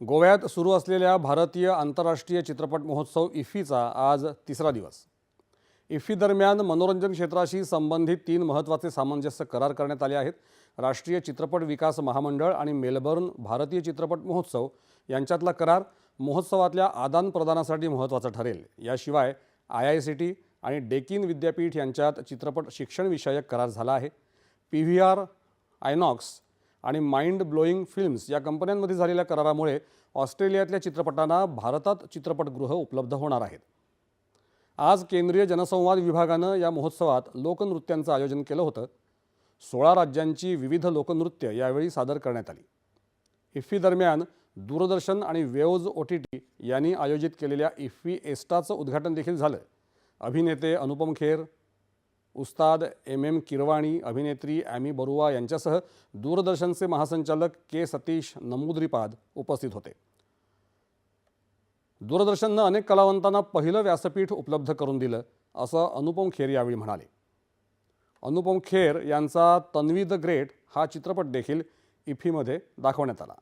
गोव्यात सुरू असलेल्या भारतीय आंतरराष्ट्रीय चित्रपट महोत्सव इफ्फीचा आज तिसरा दिवस. इफ्फी दरम्यान मनोरंजन क्षेत्राशी संबंधित तीन महत्त्वाचे सामंजस्य करार करण्यात आले आहेत. राष्ट्रीय चित्रपट विकास महामंडळ आणि मेलबर्न भारतीय चित्रपट महोत्सव यांच्यातला करार महोत्सवातल्या आदानप्रदानासाठी महत्त्वाचा ठरेल. याशिवाय आय आय सी टी आणि डेकिन विद्यापीठ यांच्यात चित्रपट शिक्षणविषयक करार झाला आहे. पी व्ही आर आयनॉक्स आणि माइंड ब्लोईंग फिल्म्स या कंपन्यांमध्ये झालेल्या करारामुळे ऑस्ट्रेलियातल्या चित्रपटांना भारतात चित्रपटगृह उपलब्ध होणार आहेत. आज केंद्रीय जनसंवाद विभागानं या महोत्सवात लोकनृत्यांचं आयोजन केलं होतं. सोळा राज्यांची विविध लोकनृत्य यावेळी सादर करण्यात आली. इफ्फी दरम्यान दूरदर्शन आणि वेओज ओ टी टी यांनी आयोजित केलेल्या इफ्फी एस्टाचं उद्घाटन देखील झालं. अभिनेते अनुपम खेर उस्ताद एम एम किरवाणी अभिनेत्री ॲमी बरुआ यांच्यासह दूरदर्शनचे महासंचालक के सतीश नमुद्रीपाद उपस्थित होते. दूरदर्शननं अनेक कलावंतांना पहिलं व्यासपीठ उपलब्ध करून दिलं असं अनुपम खेर यावेळी म्हणाले. अनुपम खेर यांचा तन्वी द ग्रेट हा चित्रपट देखील इफ्फीमध्ये दाखवण्यात आला.